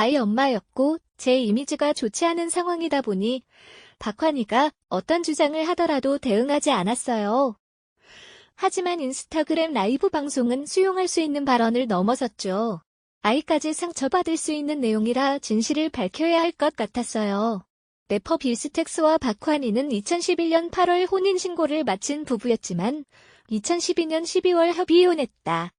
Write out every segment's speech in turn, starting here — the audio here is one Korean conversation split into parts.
아이 엄마였고 제 이미지가 좋지 않은 상황이다 보니 박환희가 어떤 주장을 하더라도 대응하지 않았어요. 하지만 인스타그램 라이브 방송은 수용할 수 있는 발언을 넘어섰죠. 아이까지 상처받을 수 있는 내용이라 진실을 밝혀야 할 것 같았어요. 래퍼 빌스텍스와 박환희는 2011년 8월 혼인신고를 마친 부부였지만 2012년 12월 협의혼했다.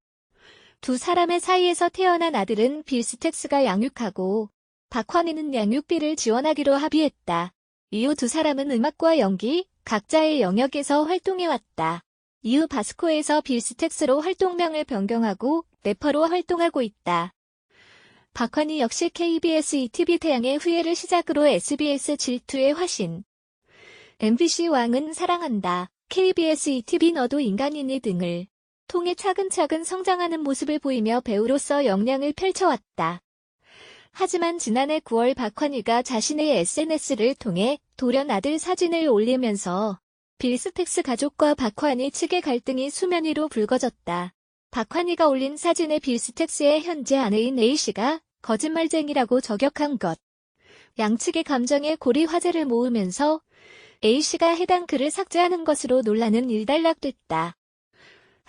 두 사람의 사이에서 태어난 아들은 빌스텍스가 양육하고 박환희는 양육비를 지원하기로 합의했다. 이후 두 사람은 음악과 연기, 각자의 영역에서 활동해왔다. 이후 바스코에서 빌스텍스로 활동명을 변경하고 래퍼로 활동하고 있다. 박환희 역시 KBS ETV 태양의 후예를 시작으로 SBS 질투의 화신, MBC 왕은 사랑한다, KBS ETV 너도 인간이니 등을 통해 차근차근 성장하는 모습을 보이며 배우로서 역량을 펼쳐왔다. 하지만 지난해 9월 박환희가 자신의 SNS를 통해 돌연 아들 사진을 올리면서 빌스텍스 가족과 박환희 측의 갈등이 수면 위로 불거졌다. 박환희가 올린 사진에 빌스텍스의 현재 아내인 A씨가 거짓말쟁이라고 저격한 것. 양측의 감정에 고리 화제를 모으면서 A씨가 해당 글을 삭제하는 것으로 논란은 일단락됐다.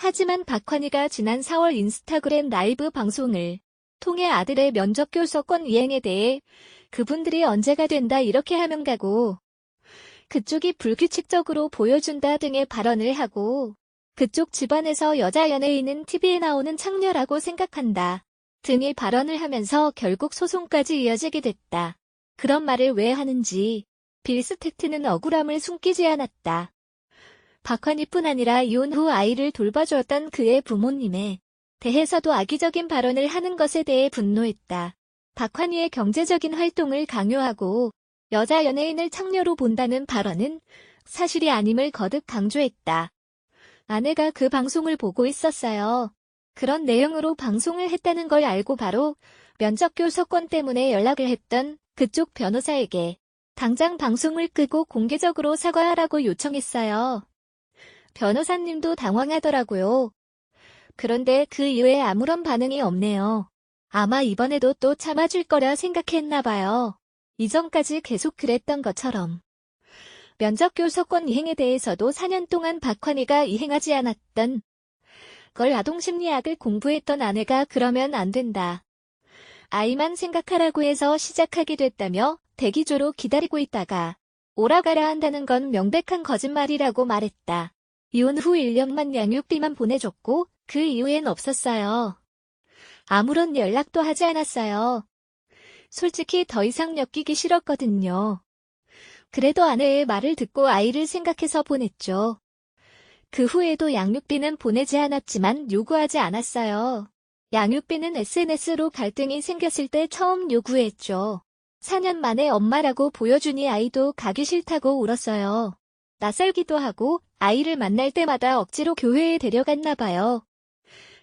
하지만 박환희가 지난 4월 인스타그램 라이브 방송을 통해 아들의 면접 교섭권 이행에 대해 그분들이 언제가 된다 이렇게 하면 가고 그쪽이 불규칙적으로 보여준다 등의 발언을 하고 그쪽 집안에서 여자 연예인은 TV에 나오는 창녀라고 생각한다 등의 발언을 하면서 결국 소송까지 이어지게 됐다. 그런 말을 왜 하는지 빌스텍트는 억울함을 숨기지 않았다. 박환희뿐 아니라 이혼 후 아이를 돌봐주었던 그의 부모님에 대해서도 악의적인 발언을 하는 것에 대해 분노했다. 박환희의 경제적인 활동을 강요하고 여자 연예인을 창녀로 본다는 발언은 사실이 아님을 거듭 강조했다. 아내가 그 방송을 보고 있었어요. 그런 내용으로 방송을 했다는 걸 알고 바로 면접 교섭권 때문에 연락을 했던 그쪽 변호사에게 당장 방송을 끄고 공개적으로 사과하라고 요청했어요. 변호사님도 당황하더라고요. 그런데 그 이후에 아무런 반응이 없네요. 아마 이번에도 또 참아줄 거라 생각했나 봐요. 이전까지 계속 그랬던 것처럼. 면접 교섭권 이행에 대해서도 4년 동안 박환희가 이행하지 않았던 걸 아동심리학을 공부했던 아내가 그러면 안 된다. 아이만 생각하라고 해서 시작하게 됐다며 대기조로 기다리고 있다가 오라가라 한다는 건 명백한 거짓말이라고 말했다. 이혼 후 1년만 양육비만 보내줬고 그 이후엔 없었어요. 아무런 연락도 하지 않았어요. 솔직히 더 이상 엮이기 싫었거든요. 그래도 아내의 말을 듣고 아이를 생각해서 보냈죠. 그 후에도 양육비는 보내지 않았지만 요구하지 않았어요. 양육비는 SNS로 갈등이 생겼을 때 처음 요구했죠. 4년 만에 엄마라고 보여주니 아이도 가기 싫다고 울었어요. 낯설기도 하고 아이를 만날 때마다 억지로 교회에 데려갔나 봐요.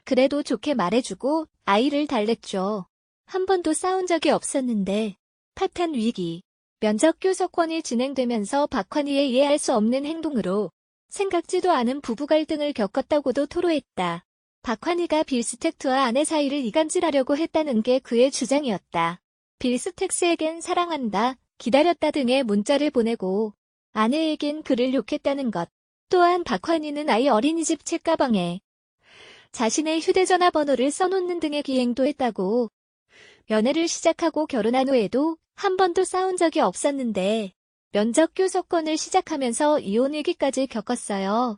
그래도 좋게 말해주고 아이를 달랬죠. 한 번도 싸운 적이 없었는데 파탄 위기, 면접 교섭권이 진행되면서 박환희의 이해할 수 없는 행동으로 생각지도 않은 부부 갈등을 겪었다고도 토로했다. 박환희가 빌스텍트와 아내 사이를 이간질하려고 했다는 게 그의 주장이었다. 빌스텍스에겐 사랑한다, 기다렸다 등의 문자를 보내고 아내에겐 그를 욕했다는 것. 또한 박환희는 아이 어린이집 책가방에 자신의 휴대전화 번호를 써놓는 등의 기행도 했다고. 연애를 시작하고 결혼한 후에도 한 번도 싸운 적이 없었는데 면접 교섭권을 시작하면서 이혼 위기까지 겪었어요.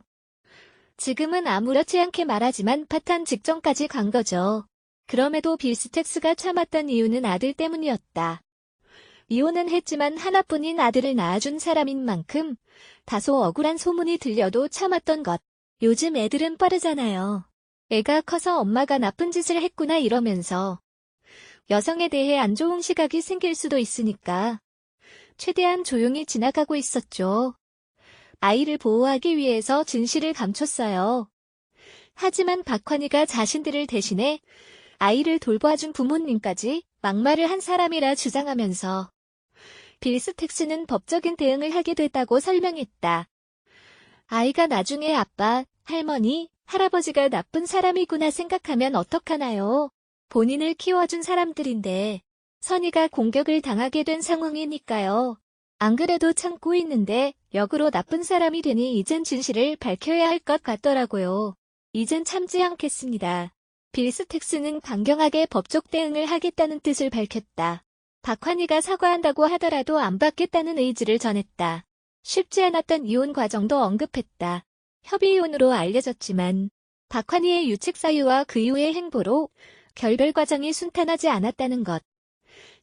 지금은 아무렇지 않게 말하지만 파탄 직전까지 간 거죠. 그럼에도 빌스텍스가 참았던 이유는 아들 때문이었다. 이혼은 했지만 하나뿐인 아들을 낳아준 사람인 만큼 다소 억울한 소문이 들려도 참았던 것. 요즘 애들은 빠르잖아요. 애가 커서 엄마가 나쁜 짓을 했구나 이러면서 여성에 대해 안 좋은 시각이 생길 수도 있으니까 최대한 조용히 지나가고 있었죠. 아이를 보호하기 위해서 진실을 감췄어요. 하지만 박환희가 자신들을 대신해 아이를 돌봐준 부모님까지 막말을 한 사람이라 주장하면서 빌스텍스는 법적인 대응을 하게 됐다고 설명했다. 아이가 나중에 아빠, 할머니, 할아버지가 나쁜 사람이구나 생각하면 어떡하나요? 본인을 키워준 사람들인데 선희가 공격을 당하게 된 상황이니까요. 안 그래도 참고 있는데 역으로 나쁜 사람이 되니 이젠 진실을 밝혀야 할 것 같더라고요. 이젠 참지 않겠습니다. 빌스텍스는 강경하게 법적 대응을 하겠다는 뜻을 밝혔다. 박환희가 사과한다고 하더라도 안 받겠다는 의지를 전했다. 쉽지 않았던 이혼 과정도 언급했다. 협의 이혼으로 알려졌지만 박환희의 유책 사유와 그 이후의 행보로 결별 과정이 순탄하지 않았다는 것.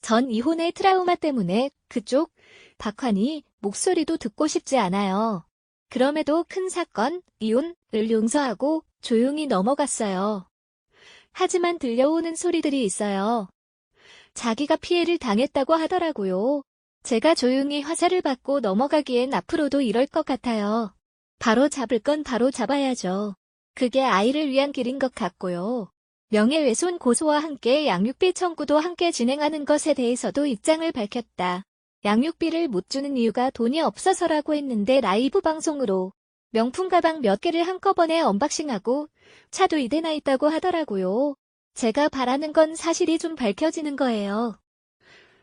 전 이혼의 트라우마 때문에 그쪽 박환희 목소리도 듣고 싶지 않아요. 그럼에도 큰 사건, 이혼을 용서하고 조용히 넘어갔어요. 하지만 들려오는 소리들이 있어요. 자기가 피해를 당했다고 하더라고요. 제가 조용히 화살을 받고 넘어가기엔 앞으로도 이럴 것 같아요. 바로 잡을 건 바로 잡아야죠. 그게 아이를 위한 길인 것 같고요. 명예훼손 고소와 함께 양육비 청구도 함께 진행하는 것에 대해서도 입장을 밝혔다. 양육비를 못 주는 이유가 돈이 없어서라고 했는데 라이브 방송으로 명품 가방 몇 개를 한꺼번에 언박싱하고 차도 이대나 있다고 하더라고요. 제가 바라는 건 사실이 좀 밝혀지는 거예요.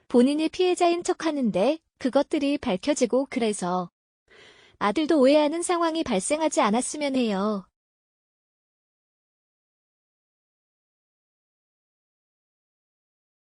본인이 피해자인 척 하는데 그것들이 밝혀지고 그래서 아들도 오해하는 상황이 발생하지 않았으면 해요.